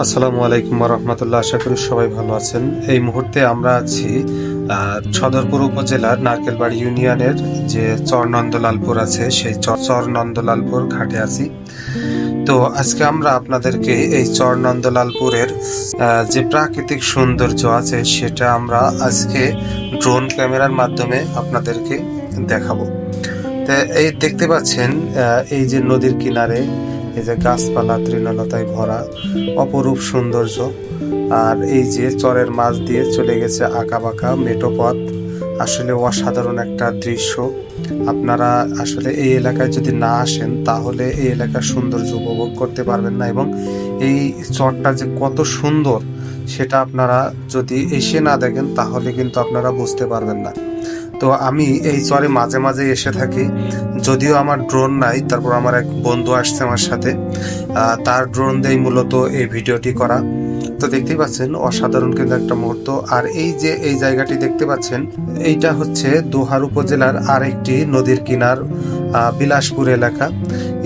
আসসালামু আলাইকুম রহমতুল্লাহ। আশা করি সবাই ভালো আছেন। এই মুহূর্তে আমরা আছি সদরপুর উপজেলার নারকেলবাড়ি ইউনিয়নের যে চর নন্দলালপুর আছে, সেই চর নন্দলালপুর ঘাটে আছি। তো আজকে আমরা আপনাদেরকে এই চর নন্দলালপুরের যে প্রাকৃতিক সৌন্দর্য আছে, সেটা আমরা আজকে ড্রোন ক্যামেরার মাধ্যমে আপনাদেরকে দেখাবো। তো এই দেখতে পাচ্ছেন এই যে নদীর কিনারে এই যে গাছপালা, তৃণলতায় ভরা, অপরূপ সৌন্দর্য। আর এই যে চরের মাছ দিয়ে চলে গেছে আঁকা বাঁকা মেটো পথ, আসলে অসাধারণ একটা দৃশ্য। আপনারা আসলে এই এলাকায় যদি না আসেন, তাহলে এই এলাকার সৌন্দর্য উপভোগ করতে পারবেন না এবং এই চরটা যে কত সুন্দর, সেটা আপনারা যদি এসে না দেখেন, তাহলে কিন্তু আপনারা বুঝতে পারবেন না। তো আমি এই চরে মাঝে মাঝে এসে থাকি। যদিও আমার ড্রোন নাই, তারপর আমার এক বন্ধু আসছে আমার সাথে। তার ড্রোন দিয়ে মূলত এই ভিডিওটি করা। তো দেখতেই পাচ্ছেন, অসাধারণ কিন্তু একটা মুহূর্ত। আর এই যে এই জায়গাটি দেখতে পাচ্ছেন, এইটা হচ্ছে দোহার উপজেলার আরেকটি নদীর কিনার বিলাসপুর এলাকা।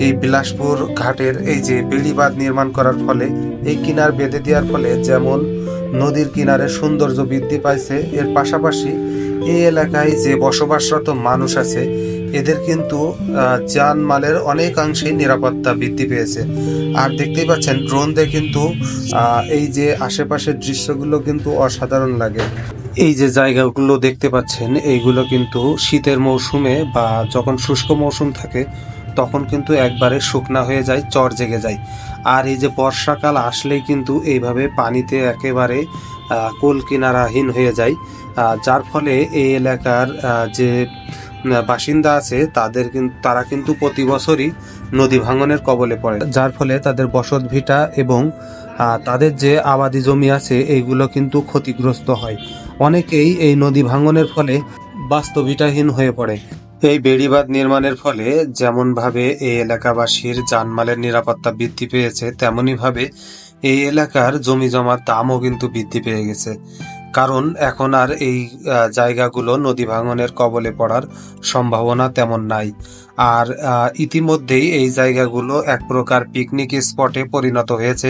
এই বিলাসপুর ঘাটের এই যে বেড়িবাঁধ নির্মাণ করার ফলে, এই কিনার বেঁধে দেওয়ার ফলে যেমন নদীর কিনারে সৌন্দর্য বৃদ্ধি পাইছে, এর পাশাপাশি এই এলাকায় যে বসবাসরত মানুষ আছে এদের কিন্তু আহ, জানমালের অনেকাংশেই নিরাপত্তা বৃদ্ধি পেয়েছে। আর দেখতেই পাচ্ছেন ড্রোন দিয়ে কিন্তু এই যে আশেপাশের দৃশ্যগুলো কিন্তু অসাধারণ লাগে। এই যে জায়গাগুলো দেখতে পাচ্ছেন এইগুলো কিন্তু শীতের মৌসুমে বা যখন শুষ্ক মৌসুম থাকে তখন কিন্তু একবারে শুকনা হয়ে যায় চর জেগে যায়। আর এই যে বর্ষাকাল আসলেই কিন্তু এইভাবে পানিতে একেবারে কোল কিনারাহীন হয়ে যায়। যার ফলে এই এলাকার যে বাসিন্দা আছে, তাদের তারা কিন্তু প্রতি বছরই নদী ভাঙনের কবলে পড়ে। যার ফলে তাদের বসত ভিটা এবং তাদের যে আবাদি জমি আছে, এইগুলো কিন্তু ক্ষতিগ্রস্ত হয়। অনেকেই এই নদী ভাঙনের ফলে বাস্তবিটাহীন হয়ে পড়ে। এই বেড়িবাঁধ নির্মাণের ফলে যেমনভাবে এই এলাকাবাসীর জানমালের নিরাপত্তা বৃদ্ধি পেয়েছে তেমনি ভাবে এই এলাকার জমি জমার দামও কিন্তু বৃদ্ধি পেয়ে গেছে। কারণ এখন আর এই জায়গাগুলো নদী ভাঙনের কবলে পড়ার সম্ভাবনা তেমন নাই। আর ইতিমধ্যেই এই জায়গাগুলো এক প্রকার পিকনিক স্পটে পরিণত হয়েছে।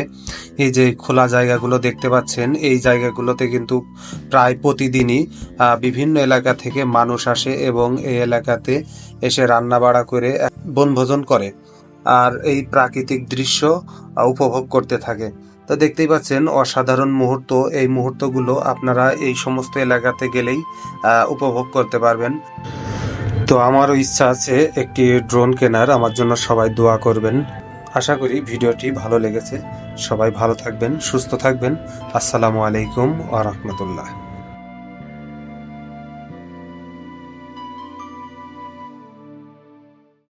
এই যে খোলা জায়গাগুলো দেখতে পাচ্ছেন, এই জায়গাগুলোতে কিন্তু প্রায় প্রতিদিনই বিভিন্ন এলাকা থেকে মানুষ আসে এবং এই এলাকাতে এসে রান্না বাড়া করে বনভোজন করে। আর এই প্রাকৃতিক দৃশ্য উপভোগ করতে থাকে। তো দেখতেই পাচ্ছেন, অসাধারণ মুহূর্ত। এই মুহূর্তগুলো আপনারা এই সমস্ত এলাকাতে গেলেই উপভোগ করতে পারবেন। তো আমারও ইচ্ছা আছে একটি ড্রোন কেনার। আমার জন্য সবাই দোয়া করবেন। আশা করি ভিডিওটি ভালো লেগেছে। সবাই ভালো থাকবেন, সুস্থ থাকবেন। আসসালামু আলাইকুম আ রহমতুল্লাহ।